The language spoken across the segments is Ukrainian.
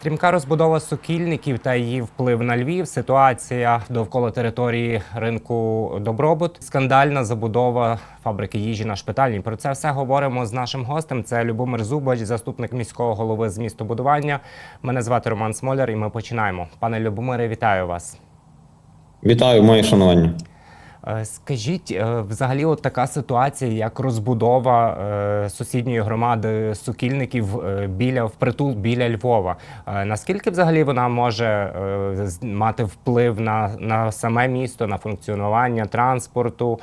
Стрімка розбудова сукільників та її вплив на Львів, ситуація довкола території ринку Добробут, скандальна забудова фабрики їжі на шпитальні. Про це все говоримо з нашим гостем. Це Любомир Зубач, заступник міського голови з містобудування. Мене звати Роман Смоляр, і ми починаємо. Пане Любомире, вітаю вас. Вітаю, моє шанування. Е, Скажіть, е, взагалі, от така ситуація, як розбудова е, сусідньої громади сукільників біля впритул біля Львова. Наскільки взагалі вона може мати вплив на, на саме місто, на функціонування транспорту,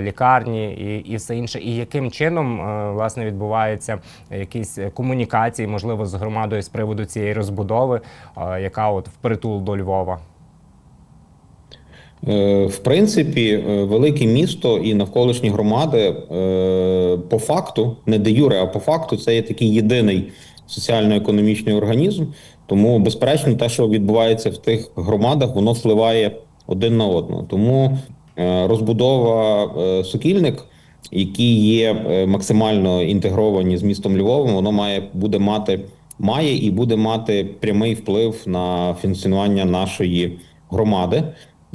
лікарні і, і все інше? І яким чином власне відбуваються якісь комунікації, можливо, з громадою з приводу цієї розбудови, яка от впритул до Львова? Е, В принципі, е, велике місто і навколишні громади е, по факту, не де юре, а по факту, це є такий єдиний соціально-економічний організм. Тому, безперечно, те, що відбувається в тих громадах, воно впливає один на одного. Тому розбудова сукільник, які є максимально інтегровані з містом Львовом, воно має буде мати має і буде мати прямий вплив на функціонування нашої громади.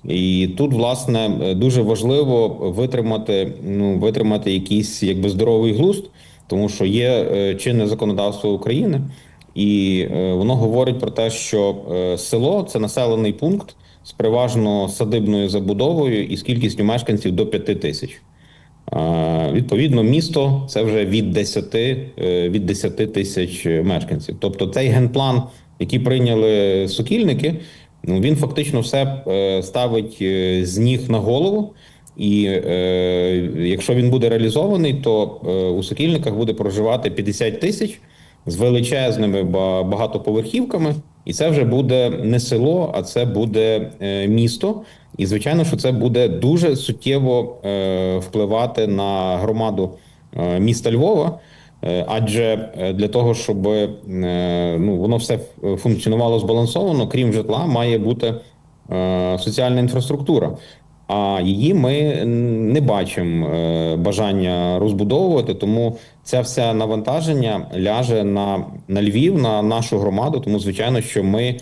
І тут, власне, дуже важливо витримати, ну, витримати якийсь якби здоровий глузд, тому що є е, чинне законодавство України, і е, воно говорить про те, що е, село це населений пункт з переважно садибною забудовою і з кількістю мешканців до 5 тисяч. Відповідно, місто це вже від 10, е, від 10 тисяч мешканців. Тобто цей генплан, який прийняли сокільники, ну він фактично все е, ставить е, з ніг на голову. І е, якщо він буде реалізований, то е, у сокільниках буде проживати 50 тисяч з величезними ба- багатоповерхівками, і це вже буде не село, а це буде е, місто. І звичайно, що це буде дуже суттєво е, впливати на громаду е, міста Львова. Е, Адже е, для того, щоб е, ну воно все функціонувало збалансовано, крім житла, має бути соціальна інфраструктура. А її ми не бачимо бажання розбудовувати, тому це все навантаження ляже на, на Львів, на нашу громаду. Тому, звичайно, що ми,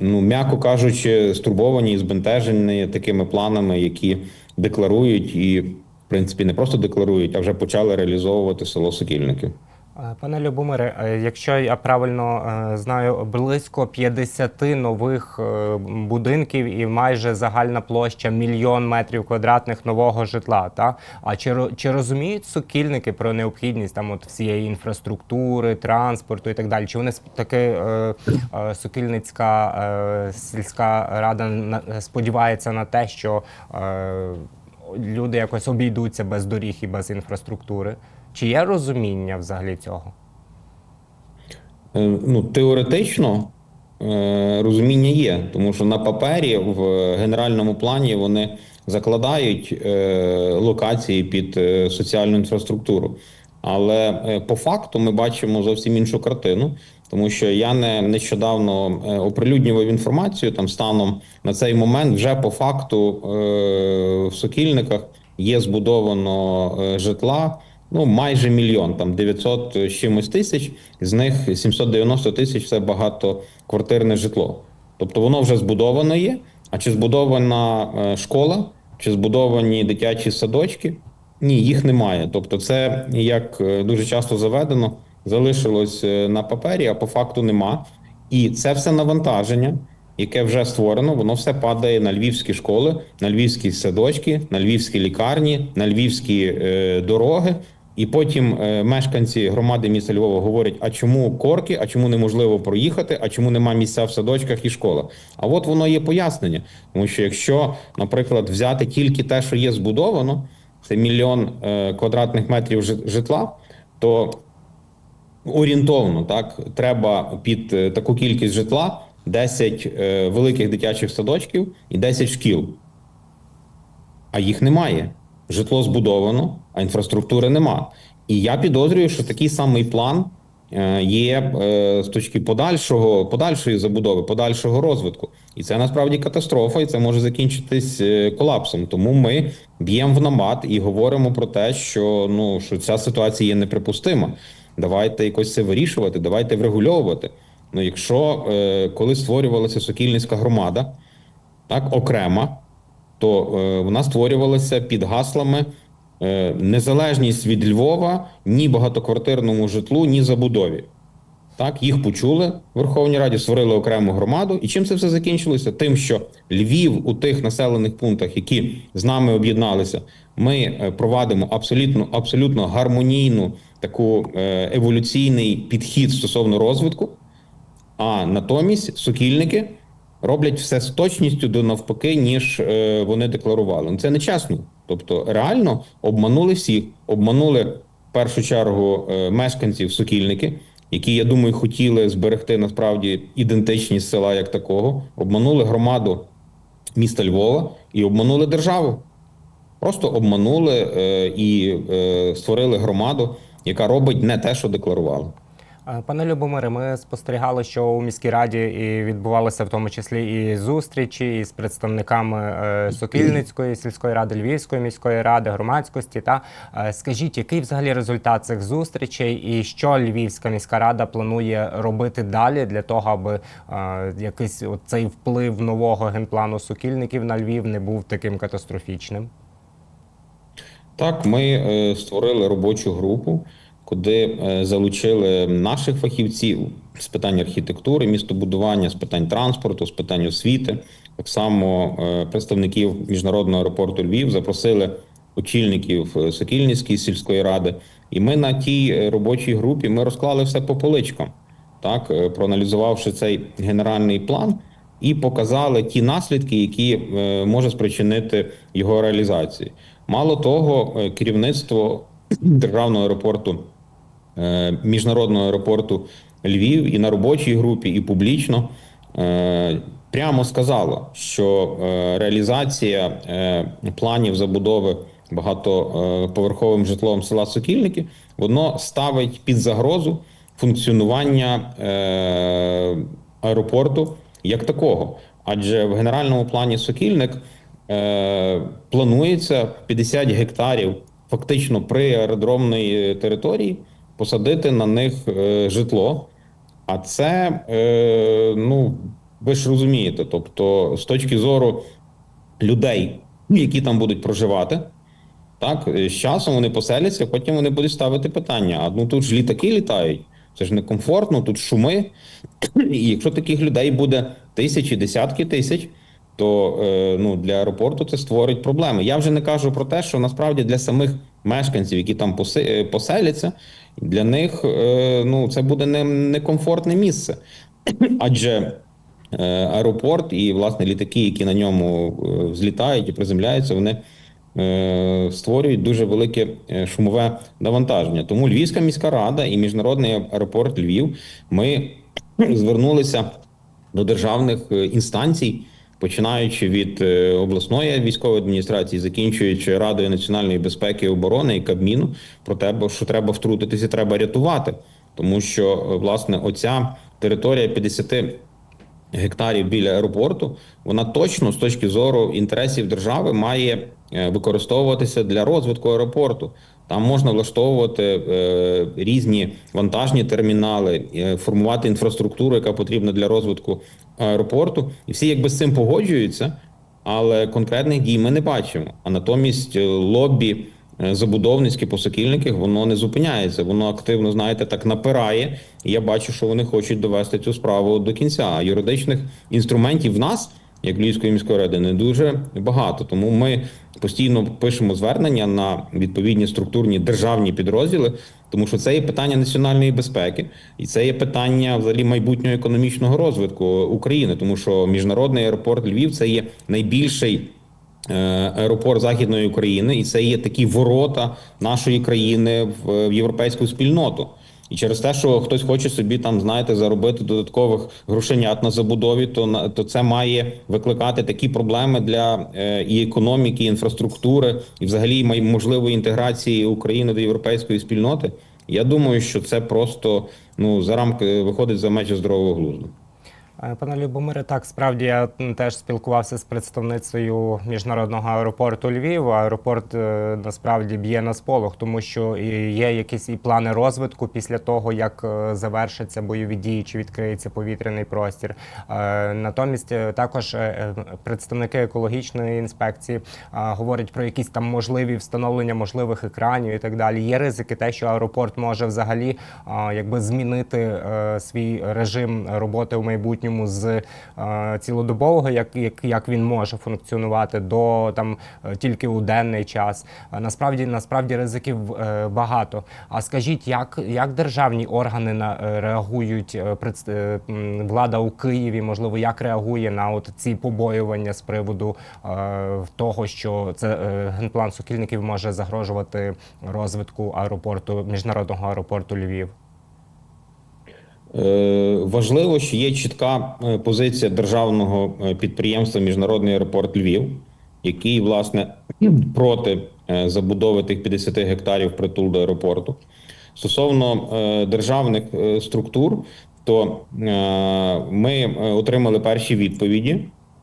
ну м'яко кажучи, стурбовані і збентежені такими планами, які декларують і, принципі, не просто декларують, а вже почали реалізовувати село Сокільників. Е, Пане Любомире, е, якщо я правильно е, знаю, близько 50 нових будинків і майже загальна площа мільйон метрів квадратних нового житла. Та? А чи, чи розуміють сукільники про необхідність там от всієї інфраструктури, транспорту і так далі? Чи вони таки е, сукільницька сільська рада сподівається на те, що люди якось обійдуться без доріг і без інфраструктури? Чи є розуміння взагалі цього? Е, Ну, теоретично е, розуміння є, тому що на папері в генеральному плані вони закладають е, локації під соціальну інфраструктуру. Але по факту ми бачимо зовсім іншу картину, тому що я не нещодавно е, оприлюднював інформацію там станом на цей момент. Вже по факту е, в Сокільниках є збудовано е, житла. Ну, майже мільйон, там 900 з чимось тисяч, з них 790 тисяч це багатоквартирне житло. Тобто воно вже збудовано є. А чи збудована школа, чи збудовані дитячі садочки? Ні, їх немає. Тобто, це як дуже часто заведено, залишилось е, на папері, а по факту нема. І це все навантаження, яке вже створено, воно все падає на львівські школи, на львівські садочки, на львівські лікарні, на львівські е, дороги. І потім е, мешканці громади міста Львова говорять: а чому корки, а чому неможливо проїхати, а чому нема місця в садочках і школах? А от воно є пояснення. Тому що якщо, наприклад, взяти тільки те, що є збудовано, це мільйон е, квадратних метрів житла, то орієнтовно так треба під е, таку кількість житла 10 е, великих дитячих садочків і 10 шкіл. А їх немає. Житло збудовано, а інфраструктури нема. І я підозрюю, що такий самий план е, є з точки подальшого, подальшої забудови, подальшого розвитку. І це насправді катастрофа, і це може закінчитись колапсом. Тому ми б'ємо в намат і говоримо про те, що ну що ця ситуація є неприпустима. Давайте якось це вирішувати, давайте врегульовувати. Ну, якщо е, коли створювалася Сокільницька громада, так, окрема, то е, вона створювалася під гаслами е, незалежність від Львова ні багатоквартирному житлу, ні забудові. Так, їх почули в Верховній Раді, створили окрему громаду. І чим це все закінчилося? Тим, що Львів у тих населених пунктах, які з нами об'єдналися, ми е, провадимо абсолютно абсолютно гармонійну таку е, еволюційний підхід стосовно розвитку. А натомість сокільники роблять все з точністю до навпаки, ніж е, вони декларували. Ну, Це нечесно. Тобто, реально обманули всіх, обманули в першу чергу е, мешканців сокільники, які, я думаю, хотіли зберегти насправді ідентичність села як такого, обманули громаду міста Львова і обманули державу. Просто обманули е, і е, створили громаду, яка робить не те, що декларували. Е, Пане Любомире, ми спостерігали, що у міській раді і відбувалося в тому числі і зустрічі із представниками е, Сокільницької сільської ради, Львівської міської ради, громадськості. Та Е, скажіть, який взагалі результат цих зустрічей, і що Львівська міська рада планує робити далі для того, аби якийсь цей вплив нового генплану сокільників на Львів не був таким катастрофічним? Так, ми е, створили робочу групу, куди е, залучили наших фахівців з питань архітектури, містобудування, з питань транспорту, з питань освіти. Так само е, представників міжнародного аеропорту Львів запросили очільників Сокільницької сільської ради. І ми на тій робочій групі ми розклали все по поличкам, так проаналізувавши цей генеральний план. І показали ті наслідки, які е, може спричинити його реалізацію. Мало того, е, керівництво державного аеропорту, е, міжнародного аеропорту Львів і на робочій групі, і публічно прямо сказало, що реалізація планів забудови багатоповерховим житлом села Сокільники воно ставить під загрозу функціонування аеропорту як такого. Адже в генеральному плані Сокільник е, планується 50 гектарів фактично при аеродромної території посадити на них е, житло. А це, е, ну, ви ж розумієте, тобто, з точки зору людей, які там будуть проживати, так, е, з часом вони поселяться, потім вони будуть ставити питання: а ну тут ж літаки літають, це ж некомфортно, тут шуми. І якщо таких людей буде тисячі, десятки тисяч, то е, ну, для аеропорту це створить проблеми. Я вже не кажу про те, що насправді для самих мешканців, які там е, поселяться, для них е, ну, це буде не- некомфортне місце. Адже аеропорт і власне літаки, які на ньому е, злітають і приземляються, вони створюють дуже велике е, шумове навантаження. Тому Львівська міська рада і міжнародний аеропорт Львів ми звернулися до державних е, інстанцій, починаючи від е, обласної військової адміністрації, закінчуючи Радою національної безпеки і оборони і Кабміну, про те, що треба втрутитися, треба рятувати, тому що е, власне оця територія 50 гектарів біля аеропорту, вона точно з точки зору інтересів держави має е, використовуватися для розвитку аеропорту. Там можна влаштовувати е, різні вантажні термінали, е, формувати інфраструктуру, яка потрібна для розвитку аеропорту. І всі якби з цим погоджуються, але конкретних дій ми не бачимо. А натомість лобі забудовницьке по сокільниках воно не зупиняється. Воно активно, знаєте, так напирає. І я бачу, що вони хочуть довести цю справу до кінця. А юридичних інструментів в нас, як Львівської міської ради, не дуже багато. Тому ми постійно пишемо звернення на відповідні структурні державні підрозділи, тому що це є питання національної безпеки, і це є питання взагалі майбутнього економічного розвитку України, тому що міжнародний аеропорт Львів це є найбільший. Е, Аеропорт Західної України, і це є такі ворота нашої країни в європейську спільноту. І через те, що хтось хоче собі там, знаєте, заробити додаткових грошенят на забудові, то то це має викликати такі проблеми для е, і економіки, і інфраструктури, і взагалі можливої інтеграції України до європейської спільноти. Я думаю, що це просто ну за рамки виходить за межі здорового глузду. Е, Пане Любомире, так справді я теж спілкувався з представницею міжнародного аеропорту Львів. Аеропорт е, насправді б'є на сполох, тому що є якісь і плани розвитку після того, як е, завершаться бойові дії чи відкриється повітряний простір. Натомість також представники екологічної інспекції говорять про якісь там можливі встановлення можливих екранів і так далі. Є ризики, те, що аеропорт може взагалі якби змінити свій режим роботи в майбутньому з е, цілодобового, як, як, як він може функціонувати, до там е, тільки у денний час. Насправді, насправді ризиків е, багато. А скажіть, як, як державні органи на реагують влада у Києві? Можливо, як реагує на от ці побоювання з приводу того, що це генплан сокільників може загрожувати розвитку аеропорту міжнародного аеропорту Львів? Е, Важливо, що є чітка е, позиція державного е, підприємства Міжнародний аеропорт Львів, який власне проти забудови тих 50 гектарів притул до аеропорту. Стосовно державних структур, то ми отримали перші відповіді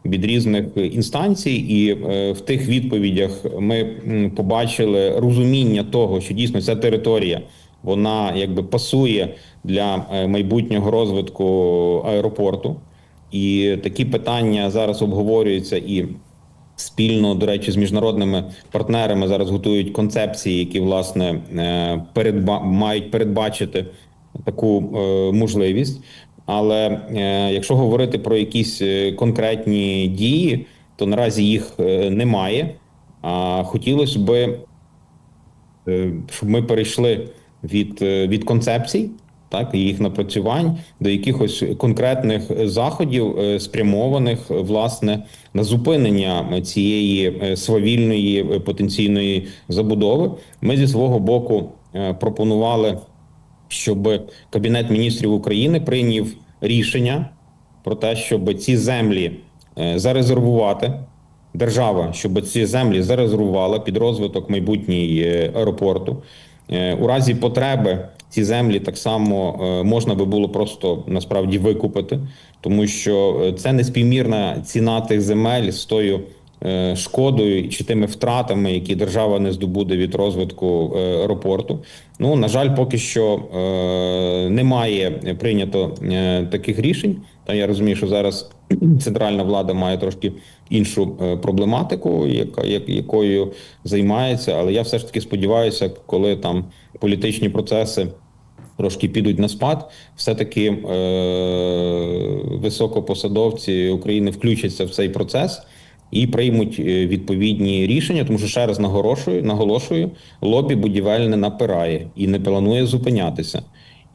від різних інстанцій, і в тих відповідях ми побачили розуміння того, що дійсно ця територія вона якби пасує для е, майбутнього розвитку аеропорту. І такі питання зараз обговорюються і спільно, до речі, з міжнародними партнерами зараз готують концепції, які власне е, передба мають передбачити таку е, можливість. Але якщо говорити про якісь конкретні дії, то наразі їх немає. А хотілося е, щоб ми перейшли від, від концепцій, так і їх напрацювань до якихось конкретних заходів, е, спрямованих власне на зупинення цієї е, свавільної е, потенційної забудови. Ми зі свого боку пропонували, щоб Кабінет міністрів України прийняв рішення про те, щоб ці землі зарезервувати держава, щоб ці землі зарезервувала під розвиток майбутній аеропорту. У разі потреби ці землі так само е, можна би було просто насправді викупити, тому що е, це неспівмірна ціна тих земель з тою е, шкодою чи тими втратами, які держава не здобуде від розвитку аеропорту. Ну на жаль, поки що немає прийнято таких рішень. Та я розумію, що зараз центральна влада має трошки іншу е, проблематику, яка як- якою займається. Але я все ж таки сподіваюся, коли там політичні процеси трошки підуть на спад, все-таки е, високопосадовці України включаться в цей процес і приймуть е, відповідні рішення, тому що ще раз наголошую, наголошую, лобі будівельне напирає і не планує зупинятися.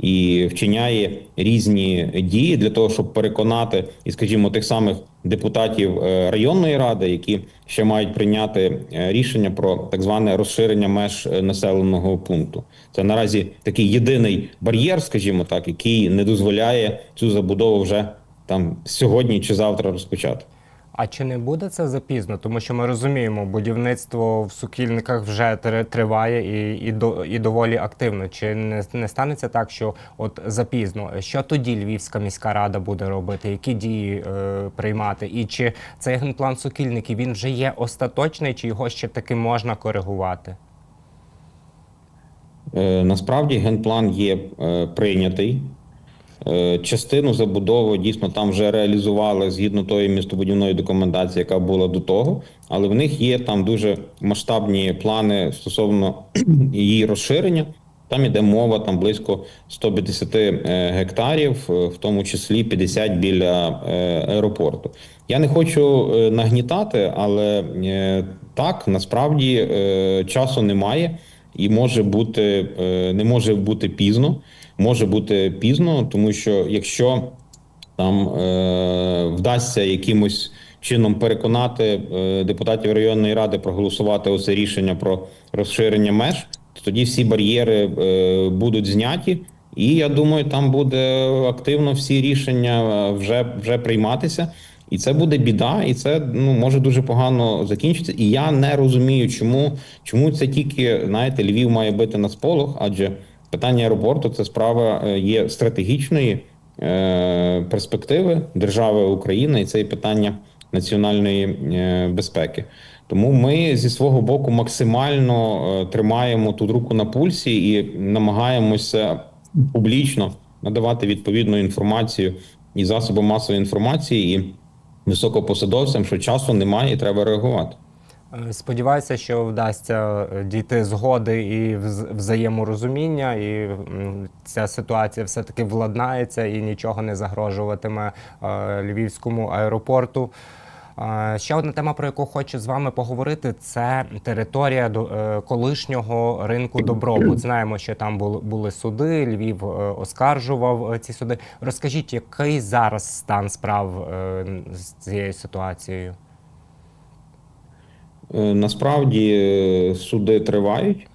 І вчиняє різні дії для того, щоб переконати і, скажімо, тих самих депутатів е, районної ради, які ще мають прийняти е, рішення про так зване розширення меж е, населеного пункту. Це наразі такий єдиний бар'єр, скажімо так, який не дозволяє цю забудову вже там сьогодні чи завтра розпочати. А чи не буде це запізно? Тому що ми розуміємо, будівництво в сукільниках вже триває і, і, до, і доволі активно. Чи не, не станеться так, що от запізно? Що тоді Львівська міська рада буде робити? Які дії е, приймати? І чи цей генплан сукільників він вже є остаточний, чи його ще таки можна коригувати? Е, Насправді генплан є е, прийнятий. Е, Частину забудови дійсно там вже реалізували згідно тої містобудівної документації, яка була до того, але в них є там дуже масштабні плани стосовно її розширення. Там іде мова там близько 150 е, гектарів, е, в тому числі 50 біля аеропорту. Я не хочу нагнітати, але так насправді часу немає і може бути е, не може бути пізно. Може бути пізно, тому що якщо там е, вдасться якимось чином переконати е, депутатів районної ради проголосувати оце рішення про розширення меж, то тоді всі бар'єри будуть зняті. І я думаю, там буде активно всі рішення вже, вже прийматися. І це буде біда, і це ну може дуже погано закінчитися. І я не розумію, чому, чому це тільки знаєте, Львів має бити на сполох, адже питання аеропорту це справа е, є стратегічної е, перспективи держави Україна, і це і питання національної е, безпеки. Тому ми зі свого боку максимально е, тримаємо тут руку на пульсі і намагаємося публічно надавати відповідну інформацію і засобам масової інформації, і високопосадовцям, що часу немає і треба реагувати. Е, Сподіваюся, що вдасться е, дійти згоди і взаєморозуміння, і ця ситуація все-таки владнається і нічого не загрожуватиме е, львівському аеропорту. Ще одна тема, про яку хочу з вами поговорити, це територія е, колишнього ринку добробут. Знаємо, що там були, суди. Львів е, оскаржував е, ці суди. Розкажіть, який зараз стан справ з цією ситуацією? Насправді суди тривають.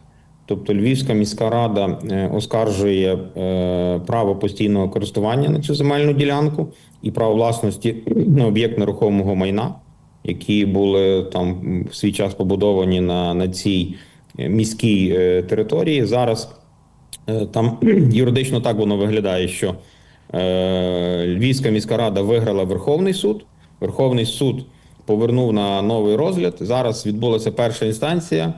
Тобто Львівська міська рада е, оскаржує е, право постійного користування на цю земельну ділянку і право власності на об'єкт нерухомого майна, які були там в свій час побудовані на, на цій е, міській території. Зараз Там юридично так воно виглядає, що Львівська міська рада виграла Верховний суд. Верховний суд повернув на новий розгляд. Зараз відбулася перша інстанція.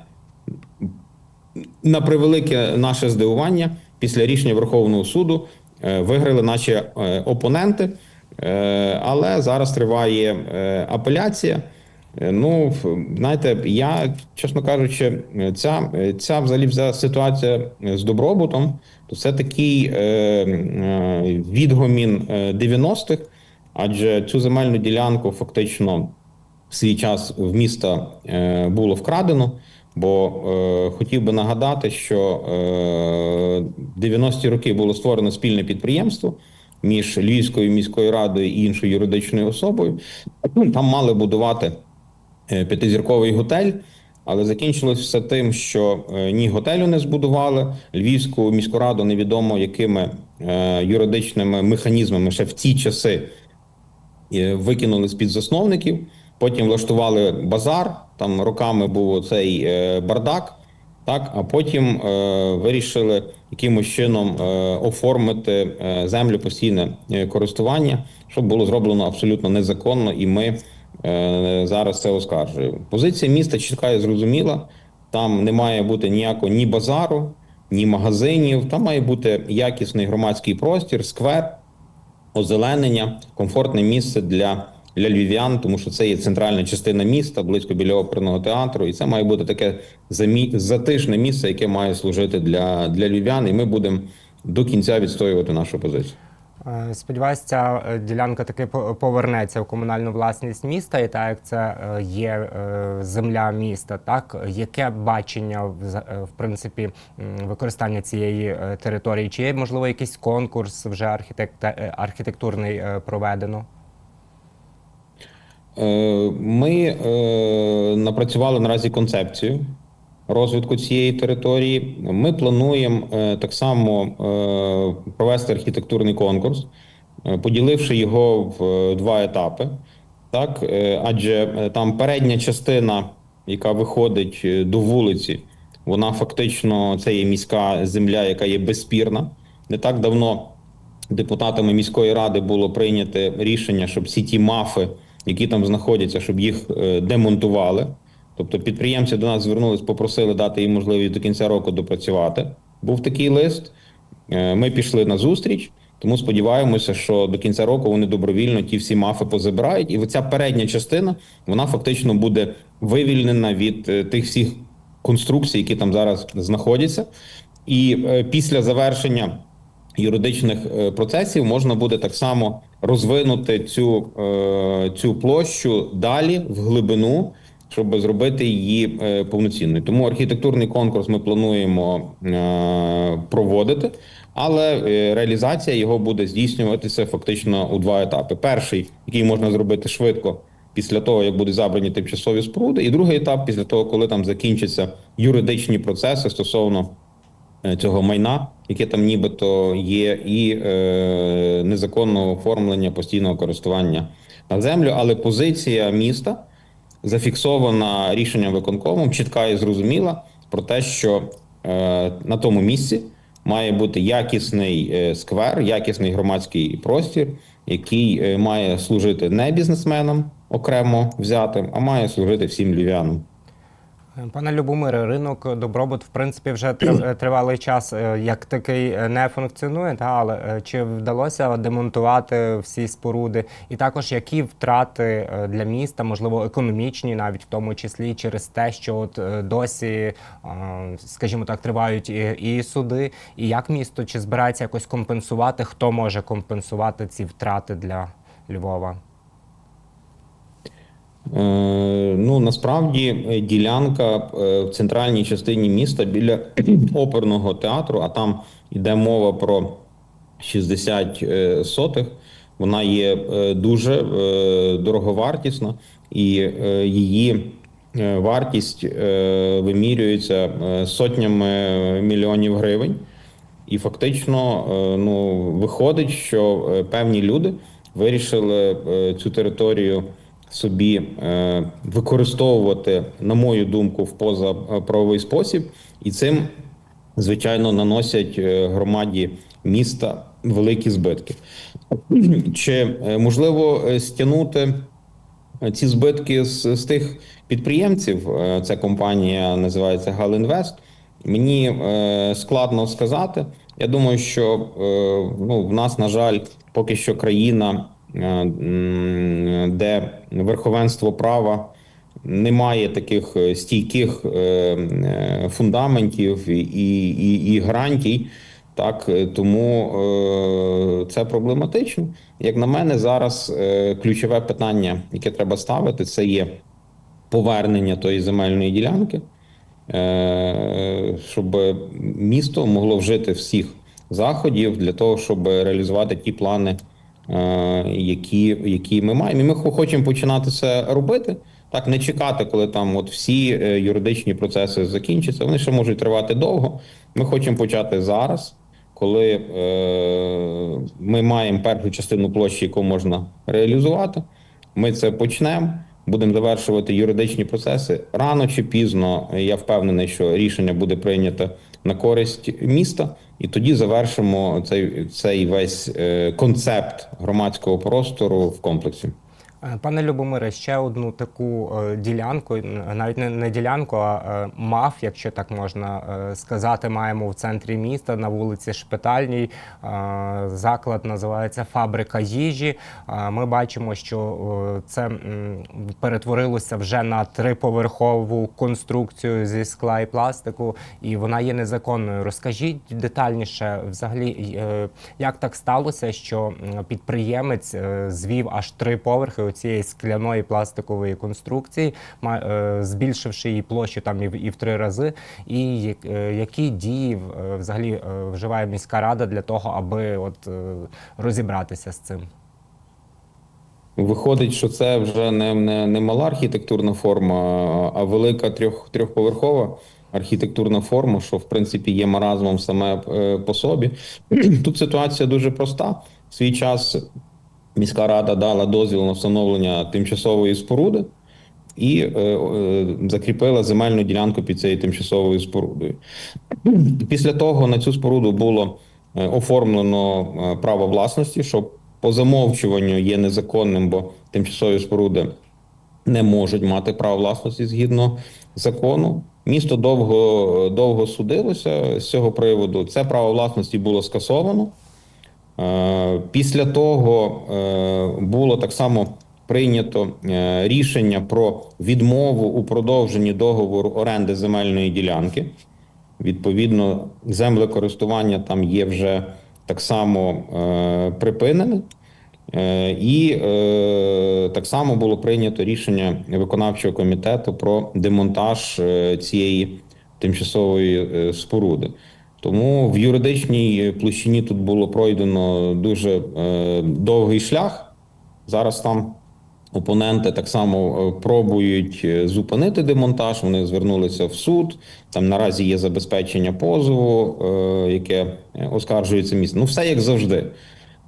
На превелике наше здивування, після рішення Верховного суду е, виграли наші е, опоненти, Е, але зараз триває апеляція. Ну, знаєте, я, чесно кажучи, ця, ця взагалі вся ситуація з добробутом, то це такий е, відгомін е, 90-х, адже цю земельну ділянку фактично в свій час в міста було вкрадено. Бо е, хотів би нагадати, що е, 90-ті роки було створено спільне підприємство між Львівською міською радою і іншою юридичною особою. Там мали будувати е, п'ятизірковий готель, але закінчилось все тим, що е, ні готелю не збудували. Львівську міську раду невідомо якими е, юридичними механізмами ще в ті часи викинули з під засновників. Потім влаштували базар. Там роками був цей бардак. Так, а потім е, вирішили якимось чином е, оформити е, землю постійне е, користування, щоб було зроблено абсолютно незаконно, і ми е, зараз це оскаржуємо. Позиція міста чітка і зрозуміла. Там не має бути ніякого ні базару, ні магазинів. Там має бути якісний громадський простір, сквер, озеленення, комфортне місце для, для львів'ян, тому що це є центральна частина міста, близько біля оперного театру, і це має бути таке замі... затишне місце, яке має служити для, для львів'ян, і ми будемо до кінця відстоювати нашу позицію. Е, Сподіваюся, ця е, ділянка таки по- повернеться в комунальну власність міста, і так як це е, є земля міста, так яке бачення в принципі використання цієї території? Чи є можливо якийсь конкурс вже архітект... архітектурний проведено? Е, Ми е, напрацювали наразі концепцію розвитку цієї території. Ми плануємо е, так само провести архітектурний конкурс, поділивши його в два етапи. Так, адже там передня частина, яка виходить до вулиці, вона фактично це є міська земля, яка є безспірна. Не так давно депутатами міської ради було прийнято рішення, щоб всі ті мафи, які там знаходяться, щоб їх е, демонтували. Тобто підприємці до нас звернулись, попросили дати їм можливість до кінця року допрацювати. Був такий лист. Е, Ми пішли на зустріч, тому сподіваємося, що до кінця року вони добровільно ті всі мафи позабирають. І оця передня частина вона фактично буде вивільнена від е, тих всіх конструкцій, які там зараз знаходяться. І після завершення юридичних процесів можна буде так само розвинути цю, е, цю площу далі в глибину, щоб зробити її е, повноцінною. Тому архітектурний конкурс ми плануємо е, проводити, але реалізація його буде здійснюватися фактично у два етапи: перший, який можна зробити швидко. Після того, як будуть забрані тимчасові споруди, і другий етап після того, коли там закінчаться юридичні процеси стосовно цього майна, яке там нібито є, і е, незаконного оформлення постійного користування на землю. Але позиція міста зафіксована рішенням виконкому, чітка і зрозуміла про те, що е, на тому місці має бути якісний е, сквер, якісний громадський простір, який е, має служити не бізнесменам окремо взятим, а має служити всім львів'янам. Пане Любомире, ринок добробут, в принципі, вже тривалий час е, як такий е, не функціонує, та але е, чи вдалося демонтувати всі споруди, і також які втрати е, для міста, можливо, економічні, навіть в тому числі через те, що от е, досі, е, скажімо так, тривають і суди, і як місто чи збирається якось компенсувати, хто може компенсувати ці втрати для Львова? Е, Ну насправді е, ділянка е, в центральній частині міста біля оперного театру, а там йде мова про 60 е, сотих. Вона є дуже дороговартісна, і її вартість вимірюється сотнями мільйонів гривень. І фактично, ну виходить, що певні люди вирішили цю територію собі е, використовувати, на мою думку, в позаправовий спосіб, і цим, звичайно, наносять е, громаді міста великі збитки. Чи е, можливо стягнути ці збитки з, з тих підприємців? Ця компанія називається Галінвест. Мені складно сказати. Я думаю, що ну, в нас, на жаль, поки що країна, де верховенство права немає таких е, стійких е, е, фундаментів і, і, і гарантій. Так, е, тому е, це проблематично. Як на мене, зараз е, ключове питання, яке треба ставити, це є повернення тої земельної ділянки, е, щоб місто могло вжити всіх заходів для того, щоб реалізувати ті плани, е, які, які ми маємо. І ми хочемо починати це робити. Так, не чекати, коли там от всі е, юридичні процеси закінчаться. Вони ще можуть тривати довго. Ми хочемо почати зараз, коли е, ми маємо першу частину площі, яку можна реалізувати. Ми це почнемо. Будемо завершувати юридичні процеси рано чи пізно. Я впевнений, що рішення буде прийнято на користь міста, і тоді завершимо цей, цей весь е, концепт громадського простору в комплексі. Е, Пане Любомире, ще одну таку е, ділянку, навіть не, ділянку, а е, МАФ, якщо так можна сказати, маємо в центрі міста на вулиці Шпитальній. Заклад називається Фабрика їжі. Ми бачимо, що це перетворилося вже на триповерхову конструкцію зі скла і пластику, і вона є незаконною. Розкажіть детальніше, взагалі, як так сталося, що підприємець звів аж три поверхи цієї скляної пластикової конструкції, е, збільшивши її площу там і в, три рази. І е, які дії е, взагалі вживає міська рада для того, аби от розібратися з цим? Виходить, що це вже не, не, не мала архітектурна форма, а- велика трьох, трьохповерхова архітектурна форма, що в принципі є маразмом саме по собі. Тут ситуація дуже проста. В свій час міська рада дала дозвіл на встановлення тимчасової споруди і е, е, закріпила земельну ділянку під цією тимчасовою спорудою. Після того на цю споруду було е, оформлено е, право власності, що по замовчуванню є незаконним, бо тимчасові споруди не можуть мати право власності згідно закону. Місто довго, довго судилося з цього приводу. Це право власності було скасовано. Е, Після того е, було так само прийнято е, рішення про відмову у продовженні договору оренди земельної ділянки. Відповідно, землекористування там є вже так само припинене. І е, так само було прийнято рішення виконавчого комітету про демонтаж цієї тимчасової споруди. Тому в юридичній площині тут було пройдено дуже е, довгий шлях. Зараз там опоненти так само е, пробують е, зупинити демонтаж. Вони звернулися в суд. Там наразі є забезпечення позову, е, яке е, оскаржується місце. Ну, все як завжди.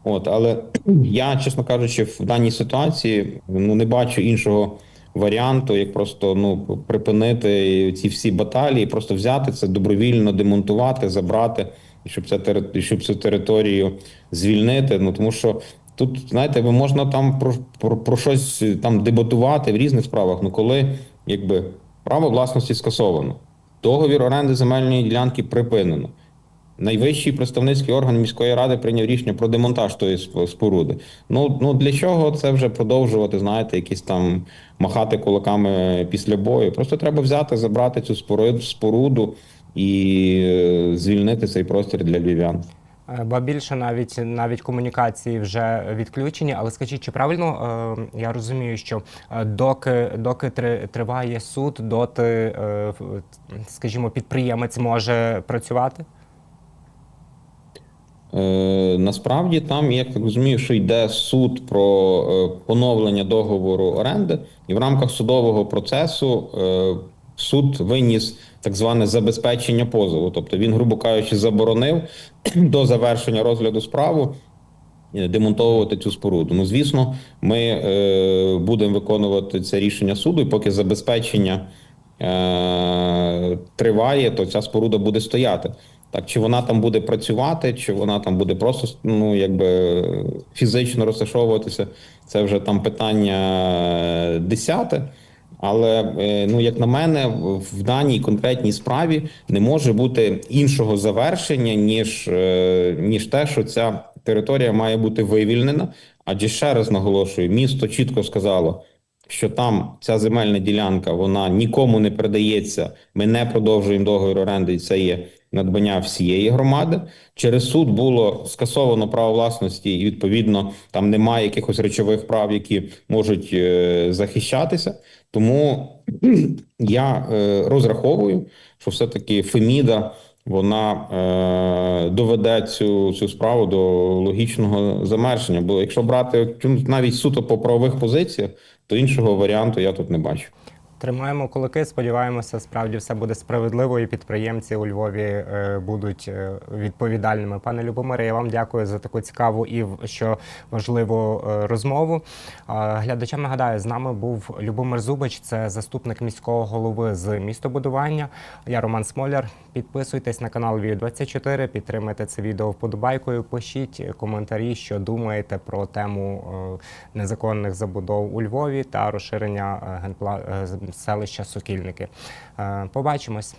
От, але я, чесно кажучи, в даній ситуації ну не бачу іншого варіанту, як просто ну припинити ці всі баталії, просто взяти це добровільно демонтувати, забрати щоб ця щоб цю територію звільнити. Ну тому що тут, знаєте, ви можна там про, про, про щось там дебатувати в різних справах. Ну коли якби право власності скасовано, договір оренди земельної ділянки припинено. Найвищий представницький орган міської ради прийняв рішення про демонтаж тої сп- споруди. Ну, ну для чого це вже продовжувати, знаєте, якісь там махати кулаками після бою? Просто треба взяти, забрати цю споруду, і е, звільнити цей простір для львів'ян. Е, Ба більше навіть навіть комунікації вже відключені. Але скажіть, чи правильно е, я розумію, що доки доки три- триває суд, доти, скажімо, підприємець може працювати? Е, насправді там, я так розумію, що йде суд про е, поновлення договору оренди, і в рамках судового процесу е, суд виніс так зване забезпечення позову. Тобто він, грубо кажучи, заборонив до завершення розгляду справу демонтовувати цю споруду. Ну, звісно, ми будемо виконувати це рішення суду, і поки забезпечення триває, то ця споруда буде стояти. Так, чи вона там буде працювати, чи вона там буде просто ну, якби фізично розташовуватися, це вже там питання е, десяте. Але е, ну, як на мене, в даній конкретній справі не може бути іншого завершення, ніж, е, ніж те, що ця територія має бути вивільнена. Адже ще раз наголошую, місто чітко сказало, що там ця земельна ділянка вона нікому не передається. Ми не продовжуємо договір оренди, і це є надбання всієї громади. Через суд було скасовано право власності, і відповідно там немає якихось речових прав, які можуть е, захищатися. Тому я е, розраховую, що все-таки Феміда вона е, доведе цю, цю справу до логічного завершення. Бо якщо брати навіть суто по правових позиціях, то іншого варіанту я тут не бачу. Тримаємо кулаки, сподіваємося, справді все буде справедливо, і підприємці у Львові е, будуть е, відповідальними. Пане Любомире, я вам дякую за таку цікаву і що важливу е, розмову. Глядачам нагадаю, з нами був Любомир Зубач, це заступник міського голови з містобудування. Я Роман Смоляр. Підписуйтесь на канал Вію 24 підтримайте це відео вподобайкою. Пишіть коментарі, що думаєте про тему незаконних забудов у Львові та розширення генпла... селища Сокільники. Е, Побачимось.